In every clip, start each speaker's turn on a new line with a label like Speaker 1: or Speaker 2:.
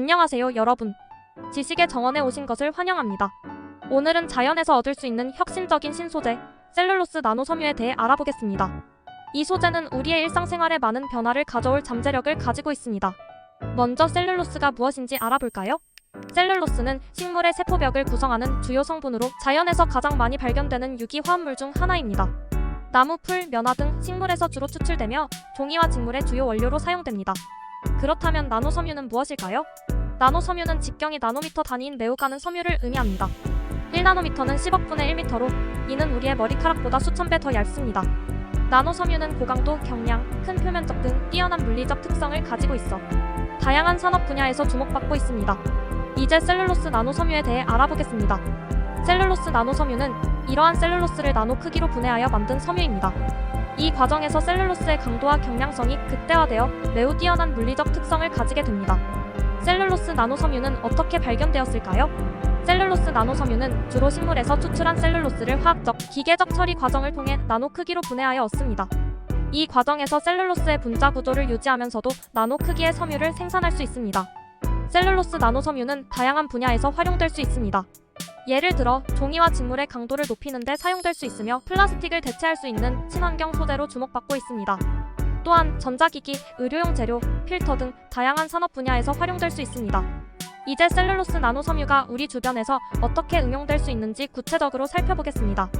Speaker 1: 안녕하세요, 여러분. 지식의 정원에 오신 것을 환영합니다. 오늘은 자연에서 얻을 수 있는 혁신적인 신소재, 셀룰로스 나노 섬유에 대해 알아보겠습니다. 이 소재는 우리의 일상생활에 많은 변화를 가져올 잠재력을 가지고 있습니다. 먼저 셀룰로스가 무엇인지 알아볼까요? 셀룰로스는 식물의 세포벽을 구성하는 주요 성분으로 자연에서 가장 많이 발견되는 유기 화합물 중 하나입니다. 나무, 풀, 면화 등 식물에서 주로 추출되며 종이와 직물의 주요 원료로 사용됩니다. 그렇다면 나노 섬유는 무엇일까요? 나노 섬유는 직경이 나노미터 단위인 매우 가는 섬유를 의미합니다. 1나노미터는 10억분의 1미터로 이는 우리의 머리카락보다 수천 배 더 얇습니다. 나노 섬유는 고강도, 경량, 큰 표면적 등 뛰어난 물리적 특성을 가지고 있어 다양한 산업 분야에서 주목받고 있습니다. 이제 셀룰로스 나노 섬유에 대해 알아보겠습니다. 셀룰로스 나노 섬유는 이러한 셀룰로스를 나노 크기로 분해하여 만든 섬유입니다. 이 과정에서 셀룰로스의 강도와 경량성이 극대화되어 매우 뛰어난 물리적 특성을 가지게 됩니다. 셀룰로스 나노 섬유는 어떻게 발견되었을까요? 셀룰로스 나노 섬유는 주로 식물에서 추출한 셀룰로스를 화학적, 기계적 처리 과정을 통해 나노 크기로 분해하여 얻습니다. 이 과정에서 셀룰로스의 분자 구조를 유지하면서도 나노 크기의 섬유를 생산할 수 있습니다. 셀룰로스 나노 섬유는 다양한 분야에서 활용될 수 있습니다. 예를 들어 종이와 직물의 강도를 높이는 데 사용될 수 있으며 플라스틱을 대체할 수 있는 친환경 소재로 주목받고 있습니다. 또한 전자기기, 의료용 재료, 필터 등 다양한 산업 분야에서 활용될 수 있습니다. 이제 셀룰로스 나노 섬유가 우리 주변에서 어떻게 응용될 수 있는지 구체적으로 살펴보겠습니다.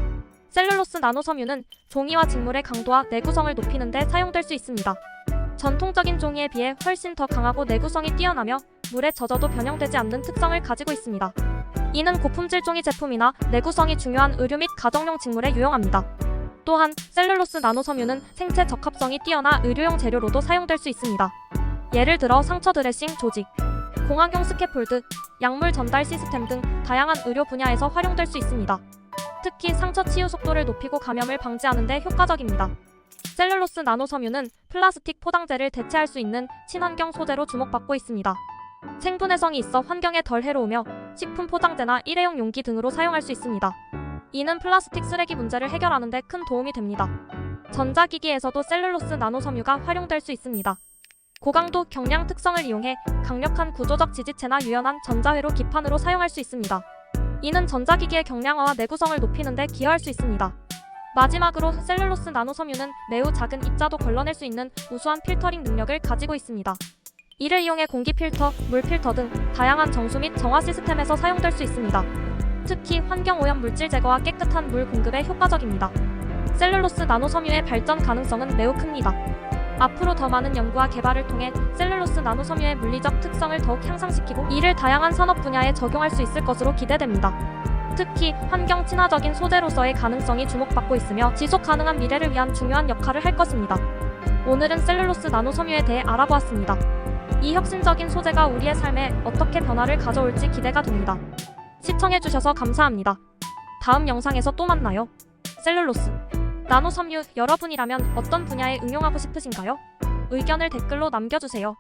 Speaker 1: 셀룰로스 나노 섬유는 종이와 직물의 강도와 내구성을 높이는 데 사용될 수 있습니다. 전통적인 종이에 비해 훨씬 더 강하고 내구성이 뛰어나며 물에 젖어도 변형되지 않는 특성을 가지고 있습니다. 이는 고품질 종이 제품이나 내구성이 중요한 의류 및 가정용 직물에 유용합니다. 또한 셀룰로스 나노 섬유는 생체 적합성이 뛰어나 의료용 재료로도 사용될 수 있습니다. 예를 들어 상처 드레싱 조직, 공학용 스캐폴드, 약물 전달 시스템 등 다양한 의료 분야에서 활용될 수 있습니다. 특히 상처 치유 속도를 높이고 감염을 방지하는 데 효과적입니다. 셀룰로스 나노 섬유는 플라스틱 포장재를 대체할 수 있는 친환경 소재로 주목받고 있습니다. 생분 해성이 있어 환경에 덜 해로우며 식품 포장재나 일회용 용기 등으로 사용할 수 있습니다. 이는 플라스틱 쓰레기 문제를 해결하는 데 큰 도움이 됩니다. 전자기기에서도 셀룰로스 나노 섬유가 활용될 수 있습니다. 고강도 경량 특성을 이용해 강력한 구조적 지지체나 유연한 전자회로 기판으로 사용할 수 있습니다. 이는 전자기기의 경량화와 내구성을 높이는 데 기여할 수 있습니다. 마지막으로 셀룰로스 나노 섬유는 매우 작은 입자도 걸러낼 수 있는 우수한 필터링 능력을 가지고 있습니다. 이를 이용해 공기 필터, 물 필터 등 다양한 정수 및 정화 시스템에서 사용될 수 있습니다. 특히 환경 오염 물질 제거와 깨끗한 물 공급에 효과적입니다. 셀룰로스 나노 섬유의 발전 가능성은 매우 큽니다. 앞으로 더 많은 연구와 개발을 통해 셀룰로스 나노 섬유의 물리적 특성을 더욱 향상시키고 이를 다양한 산업 분야에 적용할 수 있을 것으로 기대됩니다. 특히 환경 친화적인 소재로서의 가능성이 주목받고 있으며 지속 가능한 미래를 위한 중요한 역할을 할 것입니다. 오늘은 셀룰로스 나노 섬유에 대해 알아보았습니다. 이 혁신적인 소재가 우리의 삶에 어떻게 변화를 가져올지 기대가 됩니다. 시청해주셔서 감사합니다. 다음 영상에서 또 만나요. 셀룰로스 나노 섬유 여러분이라면 어떤 분야에 응용하고 싶으신가요? 의견을 댓글로 남겨주세요.